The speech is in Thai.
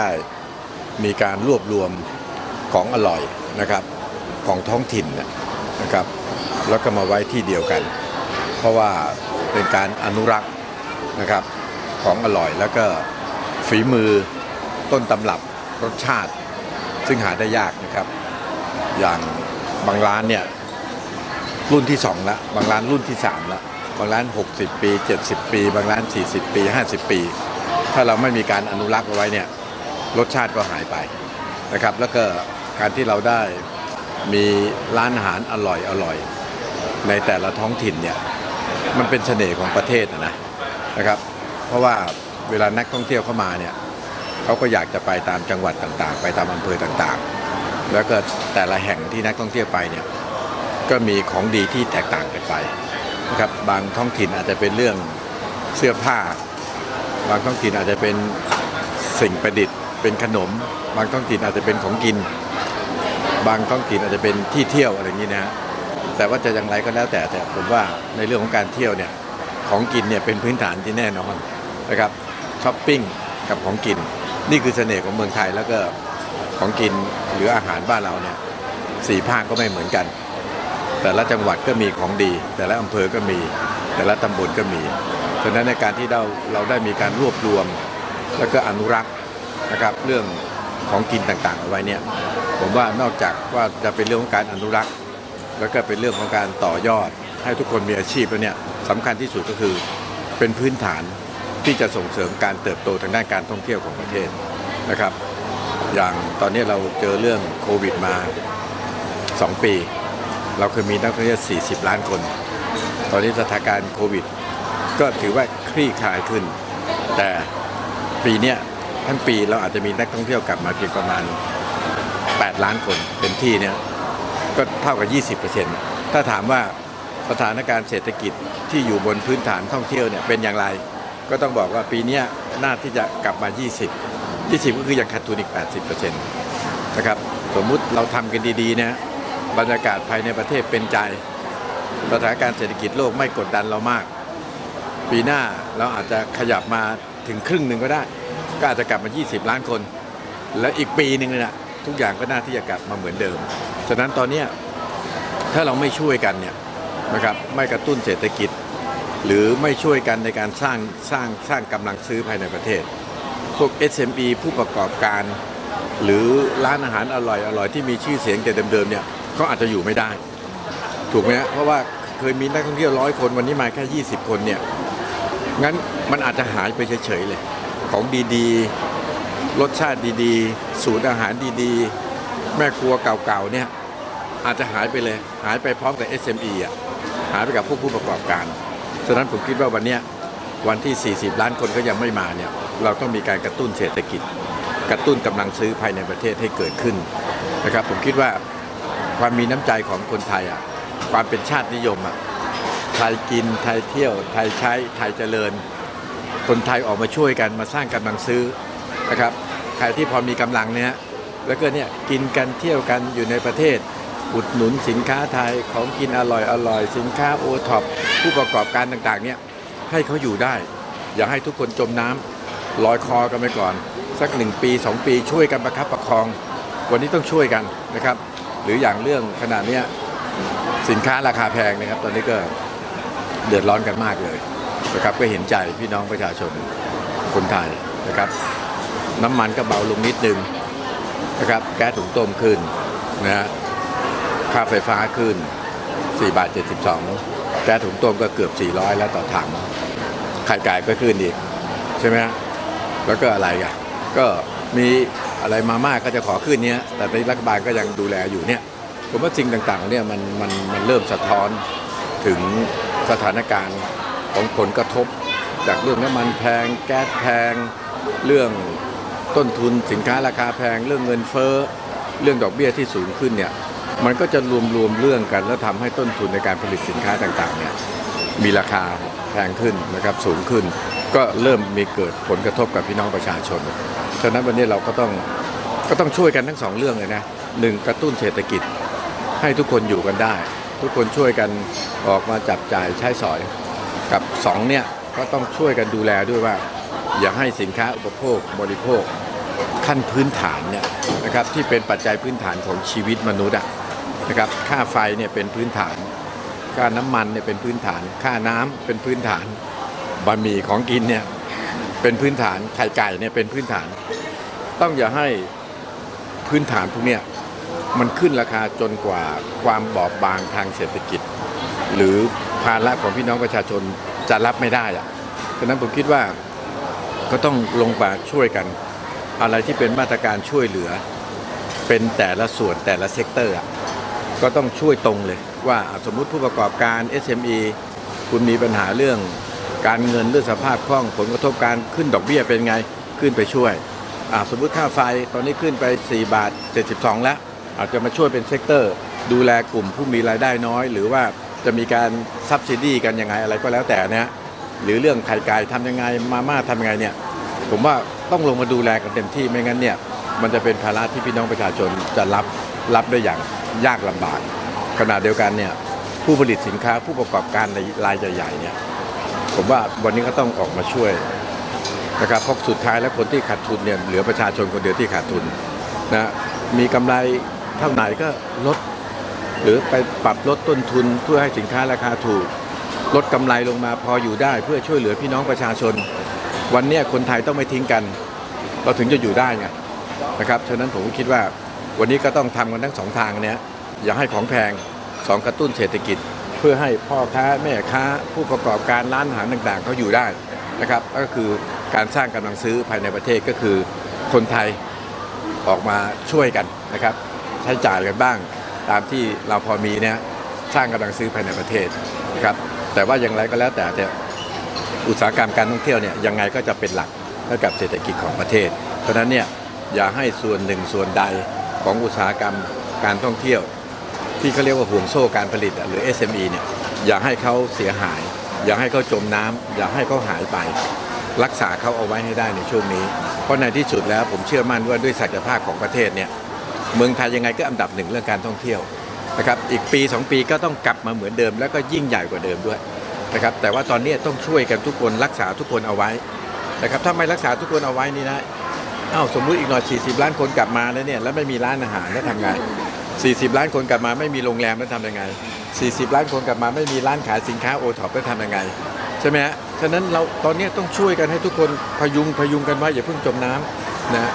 ได้มีการรวบรวมของอร่อยนะครับของท้องถิ่นนะครับ แล้วก็มาไว้ที่เดียวกัน เพราะว่าเป็นการอนุรักษ์นะครับของอร่อยแล้วก็ฝีมือต้นตำรับรสชาติ ซึ่งหาได้ยากนะครับ อย่างบางร้านเนี่ยรุ่นที่2ละบางร้านรุ่นที่3ละบางร้าน 60 ปี 70 ปี บางร้าน 40 ปี 50 ปี ถ้าเราไม่มีการอนุรักษ์เอาไว้เนี่ย รสชาติก็หายไปนะครับแล้วก็การที่เราได้มีร้านอาหารอร่อยอร่อยในแต่ละท้องถิ่นเนี่ยมันเป็นเสน่ห์ของประเทศนะนะนะครับ เพราะว่าเวลานักท่องเที่ยวเข้ามาเนี่ยเขาก็อยากจะไปตามจังหวัดต่างๆ ไปตามอำเภอต่างๆ แล้วก็แต่ละแห่งที่นักท่องเที่ยวไปเนี่ยก็มีของดีที่แตกต่างกันไปนะครับบางท้องถิ่นอาจจะเป็นเรื่องเสื้อผ้า บางท้องถิ่นอาจจะเป็นสิ่งประดิษฐ์ เป็นขนม บางท้องถิ่นอาจจะเป็นของกิน บางท้องถิ่นอาจจะเป็นที่เที่ยวอะไรอย่างนี้นะฮะแต่ว่าจะอย่างไรก็แล้วแต่แต่ผมว่าในเรื่องของการเที่ยวเนี่ยของกินเนี่ยเป็นพื้นฐานที่แน่นอนนะครับช้อปปิ้งกับของกิน นี่คือเสน่ห์ของเมืองไทยแล้วก็ของกินหรืออาหารบ้านเราเนี่ยสี่ภาคก็ไม่เหมือนกัน แต่ละจังหวัดก็มีของดี แต่ละอำเภอก็มี แต่ละตำบลก็มีฉะนั้นในการที่เราเราได้มีการรวบรวม แล้วก็อนุรักษ์ นะครับเรื่องของกินต่างๆเอาไว้เนี่ยผมว่านอกจากว่าจะเป็นเรื่องของการอนุรักษ์ แล้วก็เป็นเรื่องของการต่อยอด ให้ทุกคนมีอาชีพแล้วเนี่ยสำคัญที่สุดก็คือเป็นพื้นฐานที่จะส่งเสริมการเติบโตทางด้านการท่องเที่ยวของประเทศนะครับ อย่างตอนนี้เราเจอเรื่องโควิดมา 2 ปี เราเคยมีนักท่องเที่ยว 40 ล้านคน ตอนนี้สถานการณ์โควิด ก็ถือว่าคลี่คลายขึ้น แต่ปีนี้ ทั้งปีเราอาจจะมีนักท่องเที่ยวกลับมาเพียงประมาณ 8 ล้านคนเต็มที่เนี่ยก็เท่ากับ 20%ถ้าถามว่าสถานการณ์เศรษฐกิจที่อยู่บนพื้นฐานท่องเที่ยวเนี่ยเป็นอย่างไร ก็ต้องบอกว่าปีนี้น่าที่จะกลับมา 20 20 ก็คือยังขาดทุนอีก 80%นะครับสมมุติเราทำกันดีๆนะบรรยากาศภายในประเทศเป็นใจสถานการณ์เศรษฐกิจโลกไม่กดดันเรามาก ปีหน้าเราอาจจะขยับมาถึงครึ่งหนึ่งก็ได้ ก็อาจจะกลับมา 20 ล้านคน แล้วอีกปีหนึ่งเนี่ยทุกอย่างก็น่าที่จะกลับมาเหมือนเดิม ฉะนั้นตอนนี้ถ้าเราไม่ช่วยกันเนี่ยนะครับไม่กระตุ้นเศรษฐกิจ หรือไม่ช่วยกันในการสร้างสร้างสร้างกำลังซื้อภายในประเทศ พวก SME ผู้ประกอบการ หรือร้านอาหารอร่อยอร่อยที่มีชื่อเสียงแต่เดิมๆเนี่ยเขาอาจจะอยู่ไม่ได้ ถูกไหมฮะเพราะว่าเคยมีนักท่องเที่ยวร้อยคนวันนี้มาแค่ 20 คนเนี่ยงั้นมันอาจจะหายไปเฉยๆเลย ของดีๆ รสชาติดีๆ สูตรอาหารดีๆ แม่ครัวเก่าๆเนี่ยอาจจะหายไปเลย หายไปพร้อมกับ SME อะหายไปกับพวกผู้ประกอบการฉะนั้นผมคิดว่าวันเนี้ยวันที่ 40 ล้านคนก็ยังไม่มาเนี่ยเราต้องมีการกระตุ้นเศรษฐกิจ กระตุ้นกำลังซื้อภายในประเทศให้เกิดขึ้นนะครับผมคิดว่าความมีน้ำใจของคนไทยอะความเป็นชาตินิยมอะไทยกินไทยเที่ยวไทยใช้ไทยเจริญ คนไทยออกมาช่วยกันมาสร้างกำลังซื้อนะครับใครที่พอมีกำลังเนี่ยแล้วก็เนี่ยกินกันเที่ยวกันอยู่ในประเทศ อุดหนุนสินค้าไทยของกินอร่อยอร่อยสินค้าโอท็อปผู้ประกอบการต่างๆเนี่ยให้เขาอยู่ได้ อย่าให้ทุกคนจมน้ำลอยคอกันไปก่อน สักหนึ่งปีสองปีช่วยกันประคับประคอง วันนี้ต้องช่วยกันนะครับ หรืออย่างเรื่องขนาดเนี้ยสินค้าราคาแพงนะครับ ตอนนี้ก็เดือดร้อนกันมากเลย นะครับก็เห็นใจพี่น้องประชาชนคนไทยนะครับ น้ำมันก็เบาลงนิดนึงนะครับแก๊สถุงต้มขึ้นนะฮะค่าไฟฟ้าขึ้น4บาท72แก๊สถุงต้มก็เกือบ 400 แล้วต่อถังไข่ไก่ก็ขึ้นอีกใช่ไหมฮะแล้วก็อะไรอะก็มีอะไรมามากก็จะขอขึ้นเนี้ย แต่ในรัฐบาลก็ยังดูแลอยู่เนี่ยผมว่าสิ่งต่างๆเนี่ยมันมันมันเริ่มสะท้อนถึงสถานการณ์ ของผลกระทบ จากเรื่องน้ำมันแพง แก๊สแพง เรื่องต้นทุนสินค้าราคาแพง เรื่องเงินเฟ้อ เรื่องดอกเบี้ยที่สูงขึ้นเนี่ยมันก็จะรวมรวมเรื่องกันแล้วทำให้ต้นทุนในการผลิตสินค้าต่างๆเนี่ยมีราคาแพงขึ้นนะครับสูงขึ้น ก็เริ่มมีเกิดผลกระทบกับพี่น้องประชาชน ฉะนั้นวันนี้เราก็ต้องก็ต้องช่วยกันทั้งสองเรื่องเลยนะหนึ่งกระตุ้นเศรษฐกิจให้ทุกคนอยู่กันได้ ทุกคนช่วยกันออกมาจับจ่ายใช้สอย กับสองเนี่ยก็ต้องช่วยกันดูแลด้วยว่า อย่าให้สินค้าอุปโภคบริโภคขั้นพื้นฐานเนี่ยนะครับที่เป็นปัจจัยพื้นฐานของชีวิตมนุษย์นะครับค่าไฟเนี่ยเป็นพื้นฐาน ค่าน้ำมันเนี่ยเป็นพื้นฐาน ค่าน้ำเป็นพื้นฐานบะหมี่ของกินเนี่ยเป็นพื้นฐานไข่ไก่เนี่ยเป็นพื้นฐาน ต้องอย่าให้พื้นฐานพวกเนี้ยมันขึ้นราคาจนกว่าความบอบบางทางเศรษฐกิจ หรือ ภาระของพี่น้องประชาชนจะรับไม่ได้อะฉะนั้นผมคิดว่าก็ต้องลงมาช่วยกัน อะไรที่เป็นมาตรการช่วยเหลือ เป็นแต่ละส่วนแต่ละเซกเตอร์ก็ต้องช่วยตรงเลย ว่าสมมุติผู้ประกอบการ SME คุณมีปัญหาเรื่องการเงินเรื่องสภาพคล่องผลกระทบการขึ้นดอกเบี้ยเป็นไงขึ้นไปช่วยสมมุติค่าไฟตอนนี้ขึ้นไป 4 บาท 72 แล้ว อาจจะมาช่วยเป็นเซกเตอร์ ดูแลกลุ่มผู้มีรายได้น้อย หรือว่า จะมีการซับซิดีกันยังไงอะไรก็แล้วแต่นะฮะหรือเรื่องไข่ไก่ทำยังไงมาม่าทำยังไงเนี่ยผมว่าต้องลงมาดูแลกันเต็มที่ไม่งั้นเนี่ยมันจะเป็นภาระที่พี่น้องประชาชนจะรับรับได้อย่างยากลำบากขณะเดียวกันเนี่ยผู้ผลิตสินค้าผู้ประกอบการในรายใหญ่ๆเนี่ยผมว่าวันนี้ก็ต้องออกมาช่วยนะครับเพราะสุดท้ายแล้วคนที่ขาดทุนเนี่ยเหลือประชาชนคนเดียวที่ขาดทุนนะมีกำไรเท่าไหร่ก็ลด หรือไปปรับลดต้นทุนเพื่อให้สินค้าราคาถูก ลดกำไรลงมาพออยู่ได้เพื่อช่วยเหลือพี่น้องประชาชน วันนี้คนไทยต้องไม่ทิ้งกัน เราถึงจะอยู่ได้ไงนะครับฉะนั้นผมคิดว่าวันนี้ก็ต้องทำกันทั้งสองทางเนี้ยอย่าให้ของแพงสองกระตุ้นเศรษฐกิจ เพื่อให้พ่อค้าแม่ค้า ผู้ประกอบการร้านอาหารต่างๆเขาอยู่ได้นะครับก็คือการสร้างกำลังซื้อภายในประเทศก็คือคนไทยออกมาช่วยกันนะครับ ใช้จ่ายกันบ้าง ตามที่เราพอมีเนี่ยสร้างกำลังซื้อภายในประเทศนะครับแต่ว่าอย่างไรก็แล้วแต่แต่อุตสาหกรรมการท่องเที่ยวเนี่ยยังไงก็จะเป็นหลักให้กับเศรษฐกิจของประเทศ เพราะฉะนั้นเนี่ยอย่าให้ส่วนหนึ่งส่วนใดของอุตสาหกรรมการท่องเที่ยว ที่เขาเรียกว่าห่วงโซ่การผลิตหรือ SME เนี่ยอย่าให้เขาเสียหาย อย่าให้เขาจมน้ำอย่าให้เขาหายไป รักษาเขาเอาไว้ให้ได้ในช่วงนี้ เพราะในที่สุดแล้วผมเชื่อมั่นว่าด้วยศักยภาพของประเทศเนี่ย เมืองไทยยังไงก็อันดับหนึ่งเรื่องการท่องเที่ยวนะครับอีกปี 2 ปีก็ต้องกลับมาเหมือนเดิม แล้วก็ยิ่งใหญ่กว่าเดิมด้วยนะครับแต่ว่าตอนนี้ต้องช่วยกันทุกคนรักษาทุกคนเอาไว้นะครับถ้าไม่รักษาทุกคนเอาไว้นี่นะอ้าวสมมุติอีกหน่อย 40 ล้านคนกลับมาแล้วเนี่ยแล้วไม่มีร้านอาหารแล้วทำไง 40 ล้านคนกลับมาไม่มีโรงแรมแล้วทำยังไง 40 ล้านคนกลับมาไม่มีร้านขายสินค้าโอท็อปแล้วทำยังไงใช่ไหมฮะฉะนั้นเราตอนนี้ต้องช่วยกันให้ทุกคนพยุงพยุงกันไว้อย่าเพิ่งจมน้ำนะ